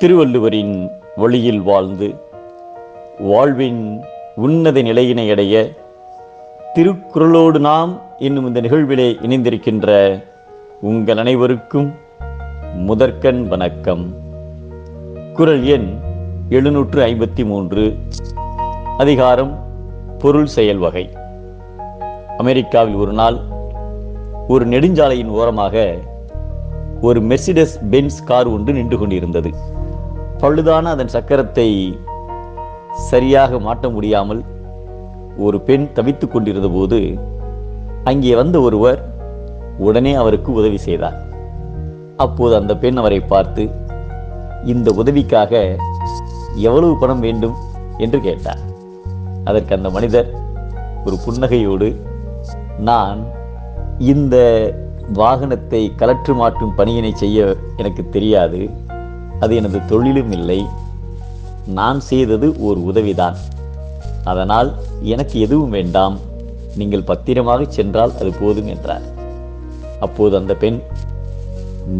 திருவள்ளுவரின் வழியில் வாழ்ந்து வாழ்வின் உன்னத நிலையினை அடைய திருக்குறளோடு நாம் என்னும் இந்த நிகழ்விலே இணைந்திருக்கின்ற உங்கள் அனைவருக்கும் முதற்கண் வணக்கம். குறள் எண் எழுநூற்று ஐம்பத்தி மூன்று. அதிகாரம் பொருள் செயல் வகை. அமெரிக்காவில் ஒரு நாள் ஒரு நெடுஞ்சாலையின் ஓரமாக ஒரு மெர்சிடஸ் பென்ஸ் கார் ஒன்று நின்று கொண்டிருந்தது. பழுதான அதன் சக்கரத்தை சரியாக மாட்ட முடியாமல் ஒரு பெண் தவித்து கொண்டிருந்த போது அங்கே வந்த ஒருவர் உடனே அவருக்கு உதவி செய்தார். அப்போது அந்த பெண் அவரை பார்த்து இந்த உதவிக்காக எவ்வளவு பணம் வேண்டும்? என்று கேட்டார். அதற்கு அந்த மனிதர் ஒரு புன்னகையோடு நான் இந்த வாகனத்தை கலற்று மாற்றும் பணியினை செய்ய எனக்கு தெரியாது. அது எனது தொழிலும் இல்லை. நான் செய்தது ஒரு உதவிதான். அதனால் எனக்கு எதுவும் வேண்டாம். நீங்கள் பத்திரமாக சென்றால் அது போதும் என்றார். அப்போது அந்த பெண்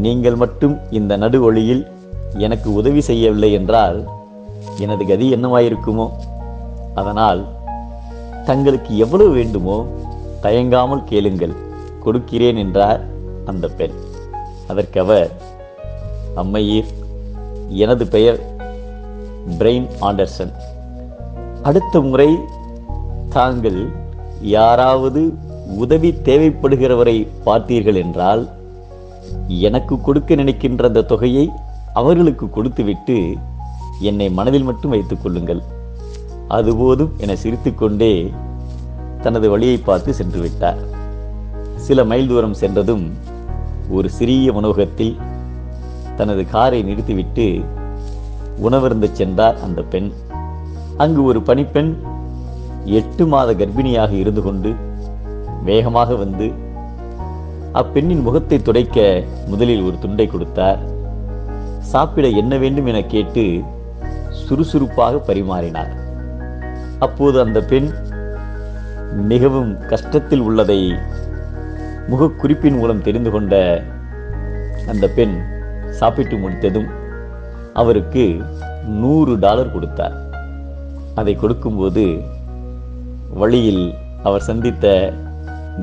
நீங்கள் மட்டும் இந்த நடுவழியில் எனக்கு உதவி செய்யவில்லை என்றால் எனது கதி என்னவாயிருக்குமோ? அதனால் தங்களுக்கு எவ்வளவு வேண்டுமோ தயங்காமல் கேளுங்கள் கொடுக்கிறேன் என்றார் அந்த பெண். அதற்கவர் அம்மையீர் எனது பெயர் பிரெயின் ஆண்டர்சன். அடுத்த முறை தாங்கள் யாராவது உதவி தேவைப்படுகிறவரை பார்த்தீர்கள் என்றால் எனக்கு கொடுக்க நினைக்கின்ற அந்த தொகையை அவர்களுக்கு கொடுத்துவிட்டு என்னை மனதில் மட்டும் வைத்துக் கொள்ளுங்கள். அதுபோதும் என சிரித்துக்கொண்டே தனது வழியை பார்த்து சென்று விட்டார். சில மைல் தூரம் சென்றதும் ஒரு சிறிய உணவகத்தில் தனது காரை நிறுத்திவிட்டு உணவருந்து சென்றார் அந்த பெண். அங்கு ஒரு பணிப்பெண் எட்டு மாத கர்ப்பிணியாக இருந்து கொண்டு வேகமாக வந்து அப்பெண்ணின் முகத்தை துடைக்க முதலில் ஒரு துண்டை கொடுத்தார். சாப்பிட என்ன வேண்டும் என கேட்டு சுறுசுறுப்பாக பரிமாறினார். அப்போது அந்த பெண் மிகவும் கஷ்டத்தில் உள்ளதை முகக்குறிப்பின் மூலம் தெரிந்து கொண்ட அந்த பெண் சாப்பிட்டு முடித்ததும் அவருக்கு நூறு டாலர் கொடுத்தார். அதை கொடுக்கும்போது வழியில் அவர் சந்தித்த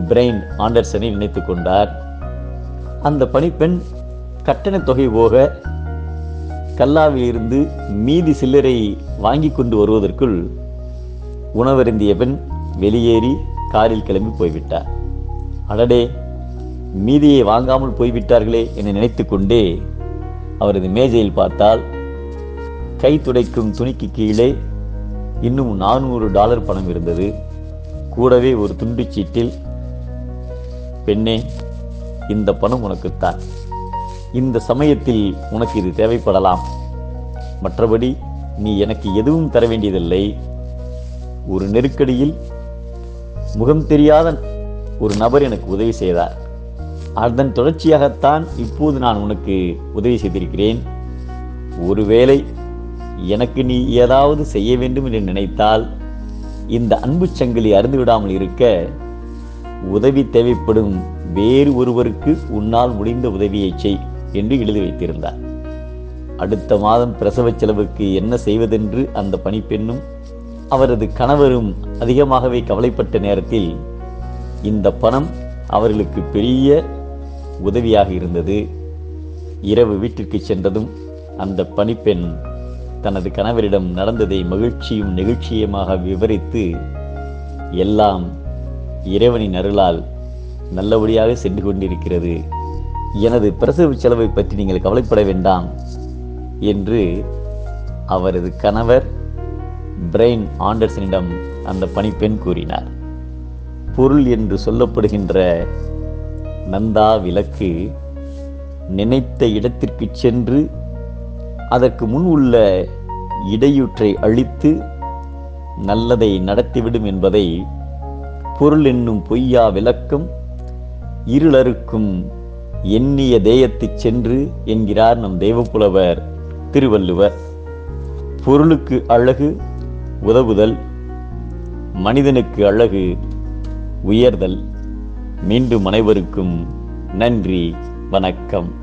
பிரெயின் ஆண்டர்சனை நினைத்து கொண்டார். அந்த பணிப்பெண் கட்டண தொகை போக கல்லாவிலிருந்து மீதி சில்லறை வாங்கி கொண்டு வருவதற்குள் உணவருந்திய பெண் வெளியேறி காரில் கிளம்பி போய்விட்டார். அடடே மீதியை வாங்காமல் போய்விட்டார்களே என நினைத்து கொண்டே அவரது மேஜையில் பார்த்தால் கை துடைக்கும் துணிக்கு கீழே இன்னும் நானூறு டாலர் பணம் இருந்தது. கூடவே ஒரு துண்டு சீட்டில் பெண்ணே இந்த பணம் உனக்குத்தான். இந்த சமயத்தில் உனக்கு இது தேவைப்படலாம். மற்றபடி நீ எனக்கு எதுவும் தர வேண்டியதில்லை. ஒரு நெருக்கடியில் முகம் தெரியாத ஒரு நபர் எனக்கு உதவி செய்தார். அதன் தொடர்ச்சியாகத்தான் இப்போது நான் உனக்கு உதவி செய்திருக்கிறேன். ஒருவேளை எனக்கு நீ ஏதாவது செய்ய வேண்டும் என்று நினைத்தால் இந்த அன்பு சங்கிலி அருந்து விடாமல் இருக்க உதவி தேவைப்படும் வேறு ஒருவருக்கு உன்னால் முடிந்த உதவியை செய் என்று எழுதி வைத்திருந்தார். அடுத்த மாதம் பிரசவ செலவுக்கு என்ன செய்வதென்று அந்த பணிப்பெண்ணும் அவரது கணவரும் அதிகமாகவே கவலைப்பட்ட நேரத்தில் இந்த பணம் அவர்களுக்கு பெரிய உதவியாக இருந்தது. இரவு வீட்டிற்கு சென்றதும் அந்த பணிப்பெண் தனது கணவரிடம் நடந்ததை மகிழ்ச்சியும் நெகிழ்ச்சியுமாக விவரித்து எல்லாம் இறைவனின் அருளால் நல்லபடியாக சென்று கொண்டிருக்கிறது. எனது பிரசவ செலவை பற்றி நீங்கள் கவலைப்பட வேண்டாம் என்று அவரது கணவர் பிரெயின் ஆண்டர்சனிடம் அந்த பணிப்பெண் கூறினார். பொருள் என்று சொல்லப்படுகின்ற நந்தா விளக்கு நினைத்த இடத்திற்கு சென்று அதற்கு முன் உள்ள இடையூற்றை அழித்து நல்லதை நடத்திவிடும் என்பதை பொருள் என்னும் பொய்யா விளக்கம் இருளறுக்கும் எண்ணிய தேயத்தைச் சென்று என்கிறார் நம் தெய்வப்புலவர் திருவள்ளுவர். பொருளுக்கு அழகு உதவுதல் மனிதனுக்கு அழகு உயர்தல். மீண்டும் அனைவருக்கும் நன்றி வணக்கம்.